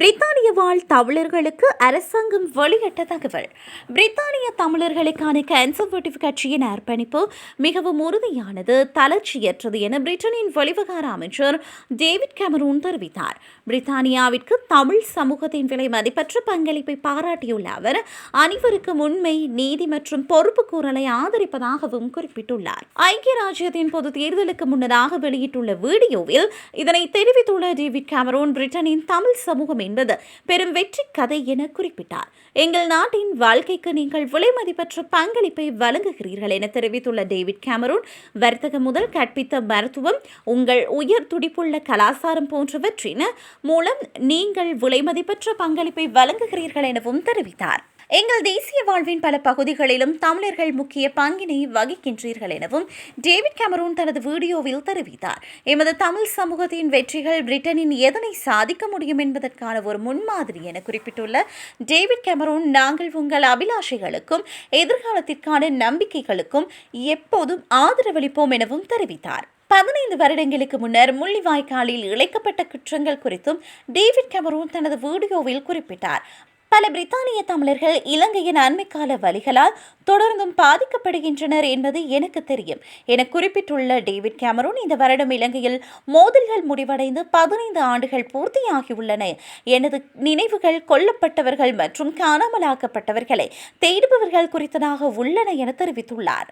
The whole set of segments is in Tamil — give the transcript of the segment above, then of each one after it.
பிரித்தானிய வாழ் தமிழர்களுக்கு அரசாங்கம் வெளியிட்ட தகவல். பிரித்தானிய தமிழர்களுக்கான கன்சர்வேட்டிவ் கட்சியின் அர்ப்பணிப்பு மிகவும் உறுதியானது தளர்ச்சியற்றது என பிரிட்டனின் வெளிவகார அமைச்சர் டேவிட் கேமரூன் தெரிவித்தார். பிரித்தானியாவிற்கு தமிழ் சமூகத்தின் விலை மதிப்பற்ற பங்களிப்பை பாராட்டியுள்ள அவர் அனைவருக்கும் உண்மை நீதி மற்றும் பொறுப்பு கூறலை ஆதரிப்பதாகவும் குறிப்பிட்டுள்ளார். ஐக்கிய ராஜ்யத்தின் பொது தேர்தலுக்கு முன்னதாக வெளியிட்டுள்ள வீடியோவில் இதனை தெரிவித்துள்ள டேவிட் கேமரூன் பிரிட்டனின் தமிழ் சமூகம் என்பது பெரும் வெற்றி கதை என குறிப்பிட்டார். எங்கள் நாட்டின் வாழ்க்கைக்கு நீங்கள் விலை மதிப்பற்ற பங்களிப்பை வழங்குகிறீர்கள் என தெரிவித்துள்ள டேவிட் கேமரூன் வர்த்தகம் முதல் கற்பித்த மருத்துவம் உங்கள் உயர் துடிப்புள்ள கலாச்சாரம் போன்றவற்றின் மூலம் நீங்கள் விலை மதிப்பற்ற பங்களிப்பை வழங்குகிறீர்கள் எனவும் தெரிவித்தார். எங்கள் தேசிய வாழ்வின் பல பகுதிகளிலும் தமிழர்கள் முக்கிய பங்கினை வகிக்கின்றீர்கள் எனவும் டேவிட் கேமரூன் தனது வீடியோவில் தெரிவித்தார். எமது தமிழ் சமூகத்தின் வெற்றிகள் பிரிட்டனின் எதனை சாதிக்க முடியும் என்பதற்கான ஒரு முன்மாதிரி என குறிப்பிட்டுள்ள டேவிட் கேமரூன் நாங்கள் உங்கள் அபிலாஷைகளுக்கும் எதிர்காலத்திற்கான நம்பிக்கைகளுக்கும் எப்போதும் ஆதரவளிப்போம் எனவும் தெரிவித்தார். பதினைந்து வருடங்களுக்கு முன்னர் முள்ளிவாய்க்காலில் இழைக்கப்பட்ட குற்றங்கள் குறித்தும் டேவிட் கமரூன் தனது வீடியோவில் குறிப்பிட்டார். பல பிரித்தானிய தமிழர்கள் இலங்கையின் அண்மைக்கால வழிகளால் தொடர்ந்தும் பாதிக்கப்படுகின்றனர் என்பது எனக்கு தெரியும். என குறிப்பிட்டுள்ள டேவிட் கேமரூன் இந்த வருடம் இலங்கையில் மோதல்கள் முடிவடைந்து பதினைந்து ஆண்டுகள் பூர்த்தியாகியுள்ளன. எனது நினைவுகள் கொல்லப்பட்டவர்கள் மற்றும் காணாமலாக்கப்பட்டவர்களை தேடுபவர்கள் குறித்ததாக உள்ளன என தெரிவித்துள்ளார்.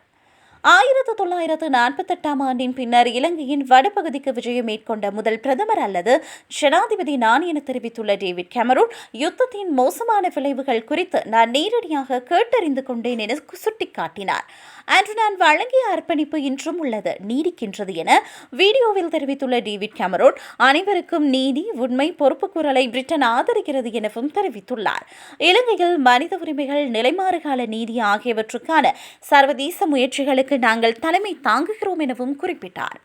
ஆயிரத்து தொள்ளாயிரத்து நாற்பத்தெட்டாம் ஆண்டின் பின்னர் இலங்கையின் வடபகுதிக்கு விஜயம் மேற்கொண்ட முதல் பிரதமர் அல்லது ஜனாதிபதி நான் என தெரிவித்துள்ள டேவிட் கேமரூன் யுத்தத்தின் மோசமான விளைவுகள் குறித்து நான் நேரடியாக கேட்டறிந்து கொண்டேன் என சுட்டிக்காட்டினார். அன்று நான் வழங்கிய அர்ப்பணிப்பு இன்றும் உள்ளது நீடிக்கின்றது என வீடியோவில் தெரிவித்துள்ள டேவிட் கேமரோன் அனைவருக்கும் நீதி உண்மை பொறுப்பு குரலை பிரிட்டன் ஆதரிக்கிறது எனவும் தெரிவித்துள்ளார். இலங்கையில் மனித உரிமைகள் நிலைமாறுகால நீதி ஆகியவற்றுக்கான சர்வதேச முயற்சிகளுக்கு நாங்கள் தலைமை தாங்குகிறோம் எனவும் குறிப்பிட்டார்.